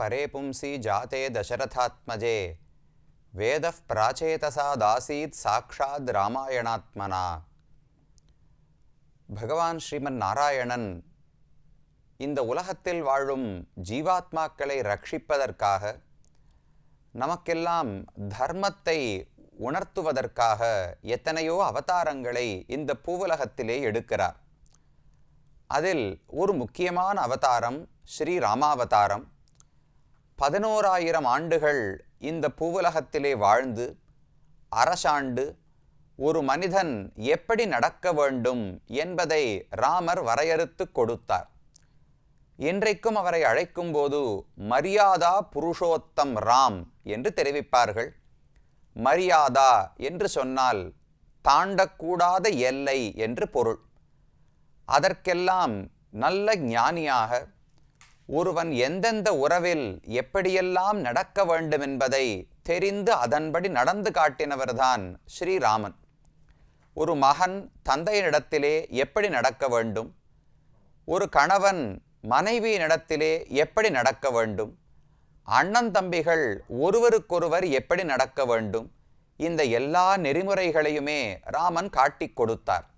वेदवेद्ये परे पुंसि जाते दशरथात्मजे वेदः प्राचेतसादासीत् சாக்ஷாத் ராமாயணாத்மனா பகவான் ஸ்ரீமன் நாராயணன் இந்த உலகத்தில் வாழும் ஜீவாத்மாக்களை ரட்சிப்பதற்காக நமக்கெல்லாம் தர்மத்தை உணர்த்துவதற்காக எத்தனையோ அவதாரங்களை இந்த பூவுலகத்திலே எடுக்கிறார் அதில் ஒரு முக்கியமான அவதாரம் ஸ்ரீ ராமாவதாரம் பதினோராயிரம் ஆண்டுகள் இந்த பூவுலகத்திலே வாழ்ந்து அரசாண்டு ஒரு மனிதன் எப்படி நடக்க வேண்டும் என்பதை ராமர் வரையறுத்து கொடுத்தார். இன்றைக்கும் அவரை அழைக்கும்போது மரியாதா புருஷோத்தம் ராம் என்று தெரிவிப்பார்கள். மரியாதா என்று சொன்னால் தாண்டக்கூடாத எல்லை என்று பொருள். அதற்கெல்லாம் நல்ல ஞானியாக ஒருவன் எந்தெந்த உறவில் எப்படியெல்லாம் நடக்க வேண்டும் என்பதை தெரிந்து அதன்படி நடந்து காட்டினவர்தான் ஸ்ரீராமன். ஒரு மகன் தந்தையினிடத்திலே எப்படி நடக்க வேண்டும்? ஒரு கணவன் மனைவியினிடத்திலே எப்படி நடக்க வேண்டும்? அண்ணன் தம்பிகள் ஒருவருக்கொருவர் எப்படி நடக்க வேண்டும்? இந்த எல்லா நெறிமுறைகளையுமே ராமன் காட்டிக் கொடுத்தார்.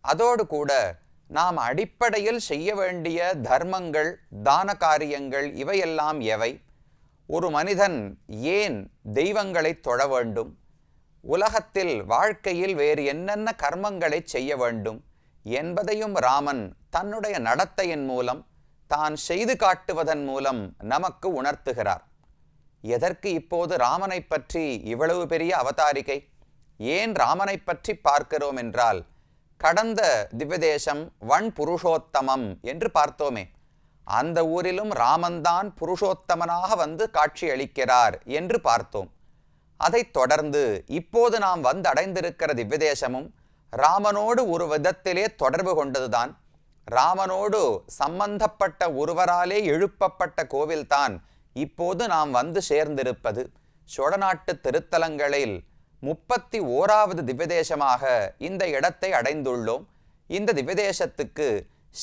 அதோடு கூட நாம் அடிப்படையில் செய்ய வேண்டிய தர்மங்கள் தான காரியங்கள் இவையெல்லாம் எவை? ஒரு மனிதன் ஏன் தெய்வங்களை தொழ வேண்டும்? உலகத்தில் வாழ்க்கையில் வேறு என்னென்ன கர்மங்களை செய்ய வேண்டும்? என்பதையும் ராமன் தன்னுடைய நடத்தையின் மூலம் தான் செய்து காட்டுவதன் மூலம் நமக்கு உணர்த்துகிறார். எதற்கு இப்போது ராமனை பற்றி இவ்வளவு பெரிய அவதாரிகை? ஏன் ராமனை பற்றி பார்க்கிறோம் என்றால் கடந்த திவ்யதேசம் வன் புருஷோத்தமம் என்று பார்த்தோமே. அந்த ஊரிலும் ராமன்தான் புருஷோத்தமனாக வந்து காட்சி அளிக்கிறார் என்று பார்த்தோம். அதைத் தொடர்ந்து இப்போது நாம் வந்து அடைந்திருக்கிற திவ்யதேசமும் ராமனோடு ஒரு விதத்திலே தொடர்பு கொண்டதுதான். ராமனோடு சம்பந்தப்பட்ட ஒருவராலே எழுப்பப்பட்ட கோவில்தான் இப்போது நாம் வந்து சேர்ந்திருப்பது. சோழநாட்டு திருத்தலங்களில் முப்பத்தி ஓராவது திவ்யதேசமாக இந்த இடத்தை அடைந்துள்ளோம். இந்த திவ்யதேசத்துக்கு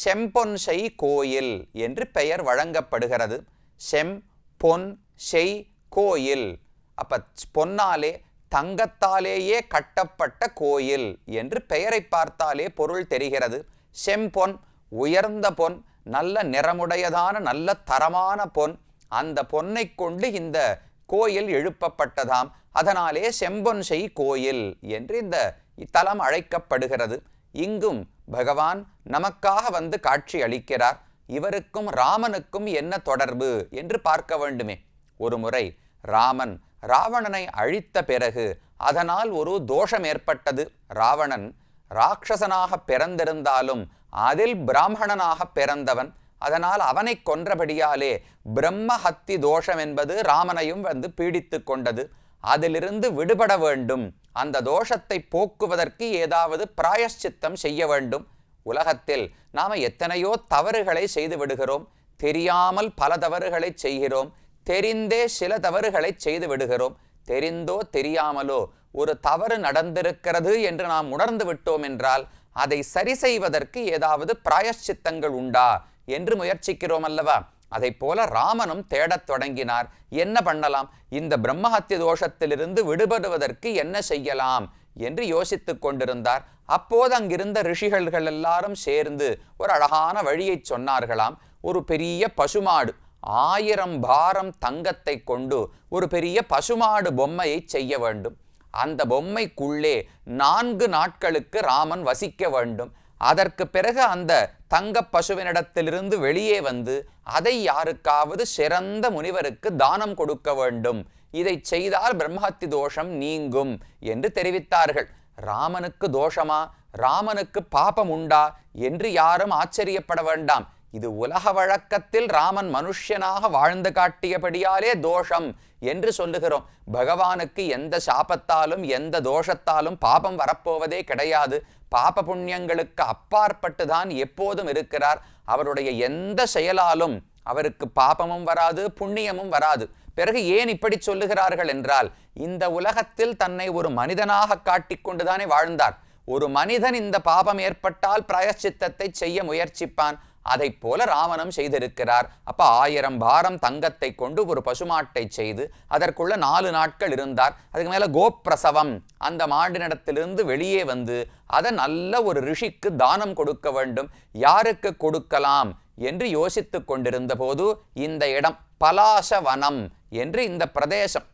செம்பொன்செய் கோயில் என்று பெயர் வழங்கப்படுகிறது. செம் பொன் செய் கோயில். அப்ப பொன்னாலே தங்கத்தாலேயே கட்டப்பட்ட கோயில் என்று பெயரை பார்த்தாலே பொருள் தெரிகிறது. செம்பொன் உயர்ந்த பொன் நல்ல நிறமுடையதான நல்ல தரமான பொன். அந்த பொன்னை கொண்டு இந்த கோயில் எழுப்பப்பட்டதாம். அதனாலே செம்பொன் செய் கோயில் என்று இந்த இத்தலம் அழைக்கப்படுகிறது. இங்கும் பகவான் நமக்காக வந்து காட்சி அளிக்கிறார். இவருக்கும் ராமனுக்கும் என்ன தொடர்பு என்று பார்க்க வேண்டுமே. ஒரு முறை ராமன் ராவணனை அழித்த பிறகு அதனால் ஒரு தோஷம் ஏற்பட்டது. ராவணன் ராட்சசனாக பிறந்திருந்தாலும் அதில் பிராமணனாக பிறந்தவன். அதனால் அவனை கொன்றபடியாலே பிரம்மஹத்தி தோஷம் என்பது ராமனையும் வந்து பீடித்து கொண்டது. அதிலிருந்து விடுபட வேண்டும். அந்த தோஷத்தை போக்குவதற்கு ஏதாவது பிராயஷ்சித்தம் செய்ய வேண்டும். உலகத்தில் நாம் எத்தனையோ தவறுகளை செய்து விடுகிறோம். தெரியாமல் பல தவறுகளை செய்கிறோம். தெரிந்தே சில தவறுகளை செய்து விடுகிறோம். தெரிந்தோ தெரியாமலோ ஒரு தவறு நடந்திருக்கிறது என்று நாம் உணர்ந்து விட்டோம் என்றால் அதை சரி செய்வதற்கு ஏதாவது பிராயஷ்சித்தங்கள் உண்டா? என்று முயற்சிக்கிறோம் அல்லவா? அதை போல ராமனும் தேடத் தொடங்கினார். என்ன பண்ணலாம்? இந்த பிரம்மஹத்திய தோஷத்திலிருந்து விடுபடுவதற்கு என்ன செய்யலாம்? என்று யோசித்துக் கொண்டிருந்தார். அப்போது அங்கிருந்த ரிஷிகள்கள் எல்லாரும் சேர்ந்து ஒரு அழகான வழியை சொன்னார்களாம். ஒரு பெரிய பசுமாடு ஆயிரம் பாரம் தங்கத்தை கொண்டு ஒரு பெரிய பசுமாடு பொம்மையை செய்ய வேண்டும். அந்த பொம்மைக்குள்ளே நான்கு நாட்களுக்கு ராமன் வசிக்க வேண்டும். அதற்கு பிறகு அந்த தங்க பசுவினிடத்திலிருந்து வெளியே வந்து அதை யாருக்காவது சிறந்த முனிவருக்கு தானம் கொடுக்க வேண்டும். இதை செய்தால் பிரம்மஹத்தி தோஷம் நீங்கும் என்று தெரிவித்தார்கள். ராமனுக்கு தோஷமா? ராமனுக்கு பாபம் உண்டா? என்று யாரும் ஆச்சரியப்பட வேண்டாம். இது உலக வழக்கத்தில் ராமன் மனுஷ்யனாக வாழ்ந்து காட்டியபடியாலே தோஷம் என்று சொல்லுகிறோம். பகவானுக்கு எந்த சாபத்தாலும் எந்த தோஷத்தாலும் பாபம் வரப்போவதே கிடையாது. பாப புண்ணியங்களுக்கு அப்பாற்பட்டு தான் எப்போதும் இருக்கிறார். அவருடைய எந்த செயலாலும் அவருக்கு பாபமும் வராது புண்ணியமும் வராது. பிறகு ஏன் இப்படி சொல்லுகிறார்கள் என்றால் இந்த உலகத்தில் தன்னை ஒரு மனிதனாக காட்டிக்கொண்டுதானே வாழ்ந்தார். ஒரு மனிதன் இந்த பாபம் ஏற்பட்டால் பிராயச்சித்தத்தை செய்ய முயற்சிப்பான். அதை போல ராவணம் செய்திருக்கிறார். அப்ப ஆயிரம் பாரம் தங்கத்தை கொண்டு ஒரு பசுமாட்டை செய்து அதற்குள்ள நாலு நாட்கள் இருந்தார். அதுக்கு மேல கோப்பிரசவம் அந்த மாண்டினிடத்திலிருந்து வெளியே வந்து அதை நல்ல ஒரு ரிஷிக்கு தானம் கொடுக்க வேண்டும். யாருக்கு கொடுக்கலாம் என்று யோசித்துக் கொண்டிருந்த போது இந்த இடம் பலாசவனம் என்று இந்த பிரதேசம்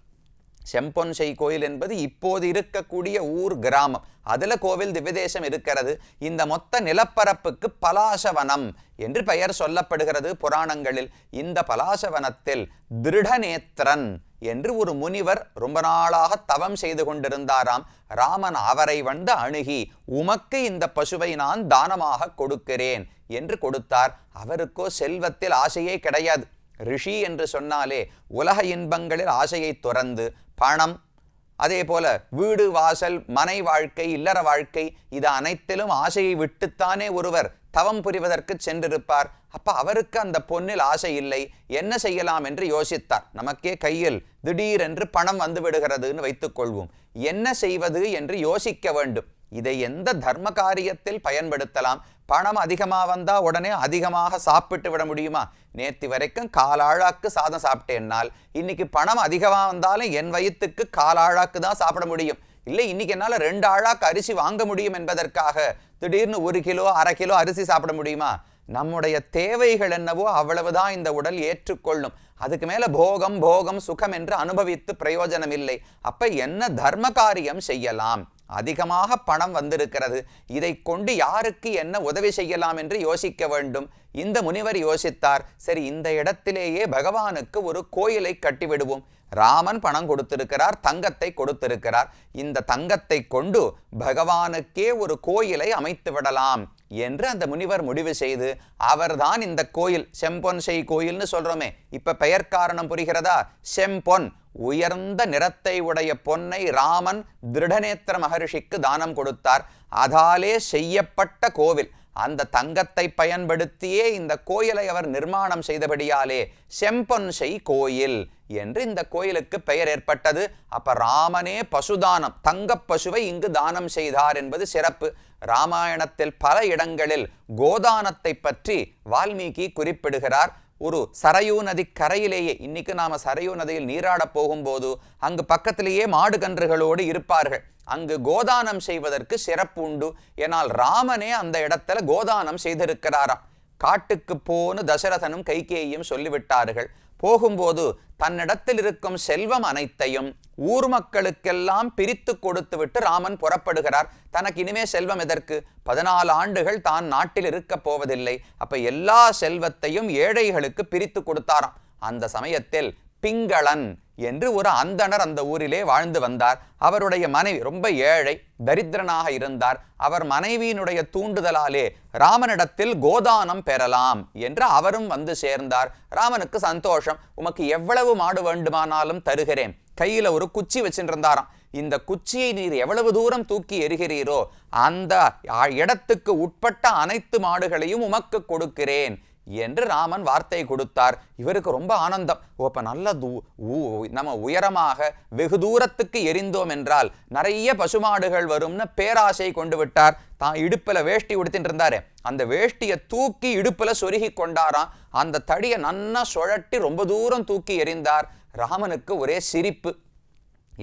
செம்பொன்சை கோயில் என்பது இப்போது இருக்கக்கூடிய ஊர் கிராமம். அதில் கோவில் திவ்யதேசம் இருக்கிறது. இந்த மொத்த நிலப்பரப்புக்கு பலாசவனம் என்று பெயர் சொல்லப்படுகிறது புராணங்களில். இந்த பலாசவனத்தில் திருடநேத்திரன் என்று ஒரு முனிவர் ரொம்ப நாளாக தவம் செய்து கொண்டிருந்தாராம். ராமன் அவரை வந்து அணுகி உமக்கு இந்த பசுவை நான் தானமாக கொடுக்கிறேன் என்று கொடுத்தார். அவருக்கோ செல்வத்தில் ஆசையே கிடையாது. ரிஷி என்று சொன்னாலே உலக இன்பங்களில் ஆசையை துறந்து பணம் அதே போல வீடு வாசல் மனை வாழ்க்கை இல்லற வாழ்க்கை இது அனைத்திலும் ஆசையை விட்டுத்தானே ஒருவர் தவம் புரிவதற்கு சென்றிருப்பார். அப்ப அவருக்கு அந்த பொன்னில் ஆசை இல்லை. என்ன செய்யலாம் என்று யோசித்தார். நமக்கே கையில் திடீரென்று பணம் வந்து விடுகிறதுன்னு வைத்துக் கொள்வோம். என்ன செய்வது என்று யோசிக்க வேண்டும். இதை எந்த தர்ம காரியத்தில் பயன்படுத்தலாம்? பணம் அதிகமாக வந்தால் உடனே அதிகமாக சாப்பிட்டு விட முடியுமா? நேற்று வரைக்கும் காலாழாக்கு சாதம் சாப்பிட்டேன்னால் இன்னைக்கு பணம் அதிகமாக வந்தாலும் என் வயிற்றுக்கு காலாழாக்கு தான் சாப்பிட முடியும். இல்லை இன்னைக்கு என்னால் ரெண்டு ஆழாக்கு அரிசி வாங்க முடியும் என்பதற்காக திடீர்னு ஒரு கிலோ அரை கிலோ அரிசி சாப்பிட முடியுமா? நம்முடைய தேவைகள் என்னவோ அவ்வளவுதான் இந்த உடல் ஏற்றுக்கொள்ளும். அதுக்கு மேலே போகம் போகம் சுகம் என்று அனுபவித்து பிரயோஜனம் இல்லை அப்போ என்ன தர்ம காரியம் செய்யலாம்? அதிகமாக பணம் வந்திருக்கிறது. இதை கொண்டு யாருக்கு என்ன உதவி செய்யலாம் என்று யோசிக்க வேண்டும். இந்த முனிவர் யோசித்தார் சரி இந்த இடத்திலேயே பகவானுக்கு ஒரு கோயிலை கட்டிவிடுவோம். ராமன் பணம் கொடுத்திருக்கிறார் தங்கத்தை கொடுத்திருக்கிறார். இந்த தங்கத்தை கொண்டு பகவானுக்கே ஒரு கோயிலை அமைத்து விடலாம். என்று அந்த முனிவர் முடிவு செய்து அவர்தான் இந்த கோயில் செம்பொன்செய் கோயில்னு சொல்றோமே இப்ப பெயர் காரணம் புரிகிறதா? செம்பொன் உயர்ந்த நிறத்தை உடைய பொன்னை ராமன் திருடநேத்திர மகரிஷிக்கு தானம் கொடுத்தார். அதாலே செய்யப்பட்ட கோவில். அந்த தங்கத்தை பயன்படுத்தியே இந்த கோயிலை அவர் நிர்மாணம் செய்தபடியாலே செம்பொன்சை கோயில் என்று இந்த கோயிலுக்கு பெயர் ஏற்பட்டது. அப்ப ராமனே பசுதானம் தங்கப் பசுவை இங்கு தானம் செய்தார் என்பது சிறப்பு. ராமாயணத்தில் பல இடங்களில் கோதானத்தை பற்றி வால்மீகி குறிப்பிடுகிறார். ஒரு சரையூ நதி கரையிலேயே இன்னைக்கு நாம சரையூ நதியில் நீராடப் போகும்போது அங்கு பக்கத்திலேயே மாடு கன்றுகளோடு இருப்பார்கள். அங்கு கோதானம் செய்வதற்கு சிறப்பு உண்டு. ஏனால் ராமனே அந்த இடத்துல கோதானம் செய்திருக்கிறாராம். காட்டுக்கு போன்னு தசரதனும் கைகேயும் சொல்லிவிட்டார்கள். போகும்போது தன்னிடத்தில் இருக்கும் செல்வம் அனைத்தையும் ஊர் மக்களுக்கெல்லாம் பிரித்து கொடுத்து விட்டு ராமன் புறப்படுகிறார். தனக்கு இனிமே செல்வம் எதற்கு? பதினாலு ஆண்டுகள் தான் நாட்டில் இருக்க போவதில்லை. அப்ப எல்லா செல்வத்தையும் ஏழைகளுக்கு பிரித்து கொடுத்தாராம். அந்த சமயத்தில் பிங்களன் என்று ஒரு அந்தணர் அந்த ஊரிலே வாழ்ந்து வந்தார். அவருடைய மனைவி ரொம்ப ஏழை தரித்திரனாக இருந்தார். அவர் மனைவியினுடைய தூண்டுதலாலே ராமனிடத்தில் கோதானம் பெறலாம் என்று அவரும் வந்து சேர்ந்தார். ராமனுக்கு சந்தோஷம் உமக்கு எவ்வளவு மாடு வேண்டுமானாலும் தருகிறேன். கையில ஒரு குச்சி வச்சுருந்தாராம். இந்த குச்சியை நீர் எவ்வளவு தூரம் தூக்கி எறிகிறீரோ அந்த இடத்துக்கு உட்பட்ட அனைத்து மாடுகளையும் உமக்கு கொடுக்கிறேன். என்று ராமன் வார்த்தை கொடுத்தார். இவருக்கு ரொம்ப ஆனந்தம். ஓ அப்ப நல்ல தூ நம்ம உயரமாக வெகு தூரத்துக்கு எரிந்தோம் என்றால் நிறைய பசுமாடுகள் வரும்னு பேராசை கொண்டு விட்டார். தான் இடுப்பில் வேஷ்டி உடுத்திட்டு இருந்தாரு. அந்த வேஷ்டியை தூக்கி இடுப்பில் சொருகி கொண்டாராம். அந்த தடியை நன்னா சுழட்டி ரொம்ப தூரம் தூக்கி எறிந்தார். ராமனுக்கு ஒரே சிரிப்பு.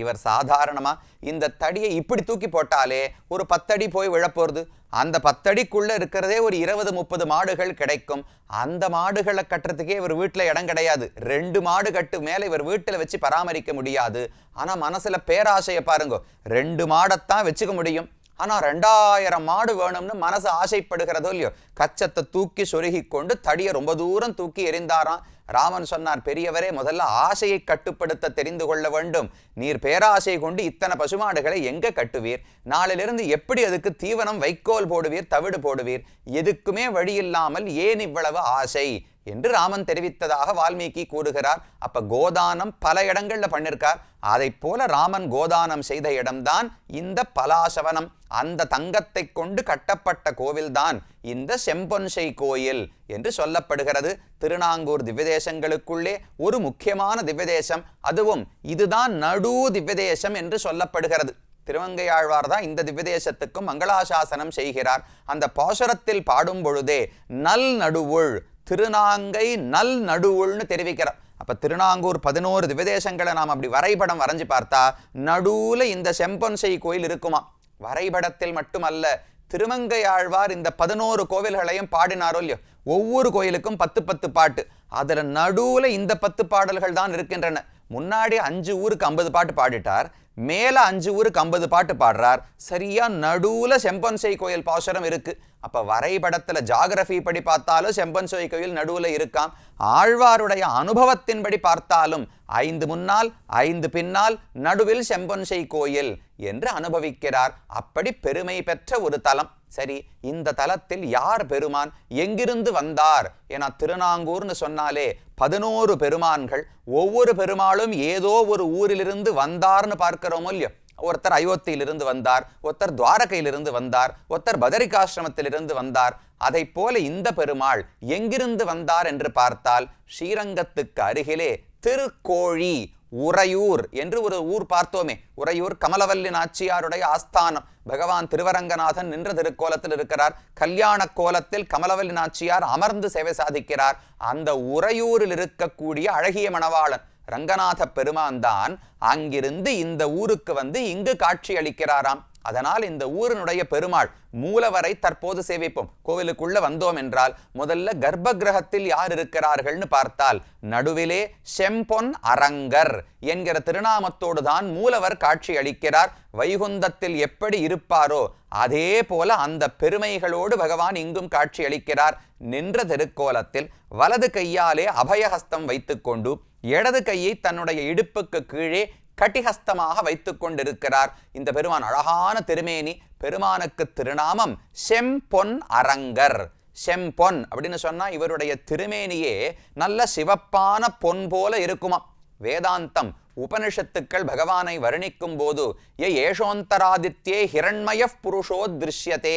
இவர் சாதாரணமாக இந்த தடியை இப்படி தூக்கி போட்டாலே ஒரு பத்தடி போய் விழப்போகிறது அந்த பத்தடிக்குள்ளே இருக்கிறதே ஒரு இருபது முப்பது மாடுகள் கிடைக்கும். அந்த மாடுகளை கட்டுறதுக்கே இவர் வீட்டில் இடம் கிடையாது. ரெண்டு மாடு கட்டு மேலே இவர் வீட்டில் வச்சு பராமரிக்க முடியாது. ஆனால் மனசில் பேராசையை பாருங்க. ரெண்டு மாடைத்தான் வச்சுக்க முடியும். ஆனால் ரெண்டாயிரம் மாடு வேணும்னு மனசு ஆசைப்படுகிறதோ இல்லையோ கச்சத்தை தூக்கி சொருகி கொண்டு தடியை ரொம்ப தூரம் தூக்கி எறிந்தாராம். ராமன் சொன்னார் பெரியவரே முதல்ல ஆசையை கட்டுப்படுத்த தெரிந்து கொள்ள வேண்டும். நீர் பேராசை கொண்டு இத்தனை பசுமாடுகளை எங்க கட்டுவீர்? நாளிலிருந்து எப்படி அதுக்கு தீவனம் வைக்கோல் போடுவீர் தவிடு போடுவீர்? எதுக்குமே வழி இல்லாமல் ஏன் இவ்வளவு ஆசை? என்று ராமன் தெரிவித்ததாக வால்மீகி கூறுகிறார். அப்ப கோதானம் பல இடங்கள்ல பண்ணிருக்கார். அதை போல ராமன் கோதானம் செய்த இடம்தான் இந்த பலாசவனம். அந்த தங்கத்தை கொண்டு கட்டப்பட்ட கோவில்தான் இந்த செம்பொன்சை கோயில் என்று சொல்லப்படுகிறது. திருநாங்கூர் திவ்யதேசங்களுக்குள்ளே ஒரு முக்கியமான திவ்யதேசம். அதுவும் இதுதான் நடு திவ்யதேசம் என்று சொல்லப்படுகிறது. திருவங்கையாழ்வார் தான் இந்த திவ்யதேசத்துக்கும் மங்களாசாசனம் செய்கிறார். அந்த பாசுரத்தில் பாடும் பொழுதே நல் நடுவுள் திருநாங்கை நல் நடுவுள்னு தெரிவிக்கிறார். அப்போ திருநாங்கூர் பதினோரு திவதேசங்களை நாம் அப்படி வரைபடம் வரைஞ்சு பார்த்தா நடுவில் இந்த செம்பொன்சை கோயில் இருக்குமா? வரைபடத்தில் மட்டுமல்ல திருமங்கையாழ்வார் இந்த பதினோரு கோவில்களையும் பாடினாரோ இல்லையோ? ஒவ்வொரு கோயிலுக்கும் பத்து பத்து பாட்டு. அதில் நடுவில் இந்த பத்து பாடல்கள் தான் இருக்கின்றன. முன்னாடி அஞ்சு ஊருக்கு ஐம்பது பாட்டு பாடிட்டார். மேலே அஞ்சு ஊருக்கு ஐம்பது பாட்டு பாடுறார். சரியாக நடுவில் செம்பன்சை கோயில் பாசுரம் இருக்குது அப்போ வரைபடத்தில் ஜாகிரஃபி படி பார்த்தாலும் செம்பன்சோய் கோயில் நடுவில் இருக்காம். ஆழ்வாருடைய அனுபவத்தின்படி பார்த்தாலும் ஐந்து முன்னால் ஐந்து பின்னால் நடுவில் செம்பன்சை கோயில் என்று அனுபவிக்கிறார். அப்படி பெருமை பெற்ற ஒரு தலம். சரி இந்த தலத்தில் யார் பெருமான்? எங்கிருந்து வந்தார்? என திருநாங்கூர்னு சொன்னாலே பதினோரு பெருமான்கள் ஒவ்வொரு பெருமாளும் ஏதோ ஒரு ஊரிலிருந்து வந்தார்னு பார்க்கிறோமோ இல்லையோ? ஒருத்தர் அயோத்தியிலிருந்து வந்தார் ஒருத்தர் துவாரகையிலிருந்து வந்தார் ஒருத்தர் பதரிகாசிரமத்திலிருந்து வந்தார். அதை போல இந்த பெருமாள் எங்கிருந்து வந்தார் என்று பார்த்தால் ஸ்ரீரங்கத்துக்கு அருகிலே திருக்கோழி உறையூர் என்று ஒரு ஊர் பார்த்தோமே. உறையூர் கமலவல்லி நாச்சியாருடைய ஆஸ்தானம். பகவான் திருவரங்கநாதன் நின்ற திருக்கோலத்தில் இருக்கிறார். கல்யாண கோலத்தில் கமலவல்லி நாச்சியார் அமர்ந்து சேவை சாதிக்கிறார். அந்த உறையூரில் இருக்கக்கூடிய அழகிய மணவாளன் ரங்கநாத பெருமான் தான் அங்கிருந்து இந்த ஊருக்கு வந்து இங்கு காட்சி அளிக்கிறாராம். அதனால் இந்த ஊரினுடைய பெருமாள் மூலவரை தற்போது சேவிப்போம். கோவிலுக்குள்ள வந்தோம் என்றால் முதல்ல கர்ப்ப கிரகத்தில் யார் இருக்கிறார்கள்னு பார்த்தால் நடுவிலே செம்பொன் அரங்கர் என்கிற திருநாமத்தோடு தான் மூலவர் காட்சி அளிக்கிறார். வைகுந்தத்தில் எப்படி இருப்பாரோ அதே போல அந்த பெருமைகளோடு பகவான் இங்கும் காட்சி அளிக்கிறார். நின்ற திருக்கோலத்தில் வலது கையாலே அபயஹஸ்தம் வைத்துக்கொண்டு இடது கையை தன்னுடைய இடுப்புக்கு கீழே கட்டிஹஸ்தமாக வைத்து கொண்டிருக்கிறார். இந்த பெருமான் அழகான திருமேனி பெருமானுக்கு திருநாமம் செம்பொன் அரங்கர். செம்பொன் அப்படின்னு சொன்னால் இவருடைய திருமேனியே நல்ல சிவப்பான பொன் போல இருக்குமா. வேதாந்தம் உபனிஷத்துக்கள் பகவானை வர்ணிக்கும் போது ஏ ஏஷோந்தராதித்யே ஹிரண்மய புருஷோ திருஷ்யத்தே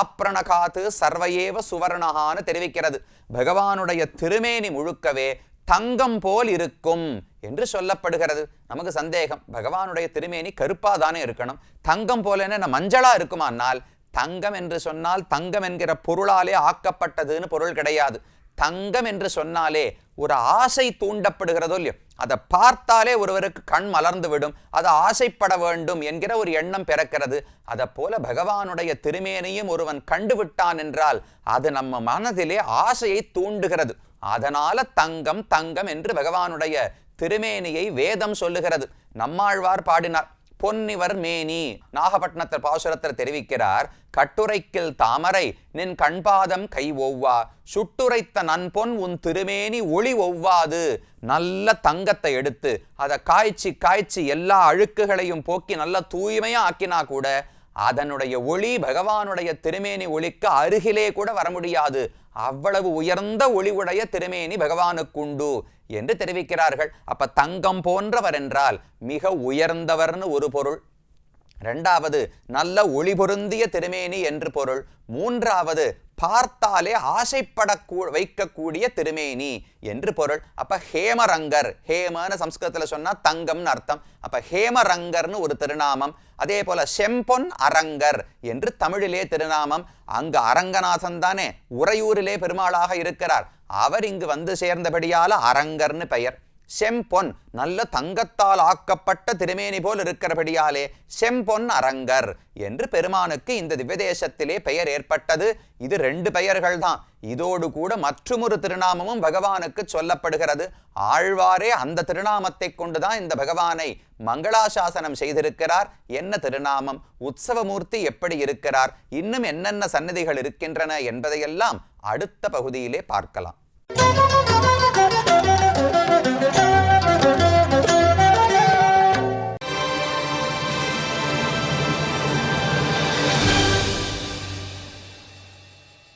ஆப்ரணகாத்து சர்வையேவ சுவர்ணகான்னு தெரிவிக்கிறது. பகவானுடைய திருமேனி முழுக்கவே தங்கம் போல் இருக்கும். என்று சொல்லப்படுகிறது. நமக்கு சந்தேகம். பகவானுடைய திருமேனி கருப்பாக தானே இருக்கணும். தங்கம் போல என்ன? மஞ்சளாக இருக்குமானால் தங்கம் என்று சொன்னால் தங்கம் என்கிற பொருளாலே ஆக்கப்பட்டதுன்னு பொருள் கிடையாது. தங்கம் என்று சொன்னாலே ஒரு ஆசை தூண்டப்படுகிறதோ இல்லையோ? அதை பார்த்தாலே ஒருவருக்கு கண் மலர்ந்து விடும். அது ஆசைப்பட வேண்டும் என்கிற ஒரு எண்ணம் பிறக்கிறது. அதை போல பகவானுடைய திருமேனையும் ஒருவன் கண்டுவிட்டான் என்றால் அது நம்ம மனதிலே ஆசையை தூண்டுகிறது. அதனால தங்கம் தங்கம் என்று பகவானுடைய திருமேனியை வேதம் சொல்லுகிறது. நம்மாழ்வார் பாடினார். பொன்னிவர் மேனி. நாகப்பட்டினத்தில் பாசுரத்தில் தெரிவிக்கிறார் கட்டுரைக்கில் தாமரை நின் கண்பாதம் கை ஒவ்வா. சுட்டுரைத்த நன்பொன் உன் திருமேனி ஒளி ஒவ்வாது. நல்ல தங்கத்தை எடுத்து அதை காய்ச்சி காய்ச்சி எல்லா அழுக்குகளையும் போக்கி நல்ல தூய்மையா ஆக்கினா கூட அதனுடைய ஒளி பகவானுடைய திருமேனி ஒளிக்கு அருகிலே கூட வர முடியாது. அவ்வளவு உயர்ந்த ஒளி உடைய திருமேனி பகவானுக்குண்டு என்று தெரிவிக்கிறார்கள். அப்ப தங்கம் போன்றவர் என்றால் மிக உயர்ந்தவர்னு ஒரு பொருள். ரெண்டாவது நல்ல ஒளி பொருந்திய திருமேனி என்று பொருள். மூன்றாவது பார்த்தாலே ஆசைப்படக்கூ வைக்கக்கூடிய திருமேனி என்று பொருள். அப்ப ஹேமரங்கர் ஹேமன்னு சம்ஸ்கிருதத்தில் சொன்னா தங்கம்னு அர்த்தம். அப்ப ஹேமரங்கர்னு ஒரு திருநாமம். அதே போல செம்பொன் அரங்கர் என்று தமிழிலே திருநாமம். அங்கு அரங்கநாதன் தானே உறையூரிலே பெருமாளாக இருக்கிறார். அவர் இங்கு வந்து சேர்ந்தபடியால அரங்கர்னு பெயர். செம்பொன் நல்ல தங்கத்தால் ஆக்கப்பட்ட திருமேனி போல் இருக்கிறபடியாலே செம்பொன் அரங்கர் என்று பெருமானுக்கு இந்த திவ்யதேசத்திலே பெயர் ஏற்பட்டது. இது ரெண்டு பெயர்கள் தான் இதோடு கூட மற்றுமொரு திருநாமமும் பகவானுக்கு சொல்லப்படுகிறது. ஆழ்வாரே அந்த திருநாமத்தை கொண்டுதான் இந்த பகவானை மங்களாசாசனம் செய்திருக்கிறார். என்ன திருநாமம்? உற்சவமூர்த்தி எப்படி இருக்கிறார்? இன்னும் என்னென்ன சன்னதிகள் இருக்கின்றன என்பதையெல்லாம் அடுத்த பகுதியிலே பார்க்கலாம்.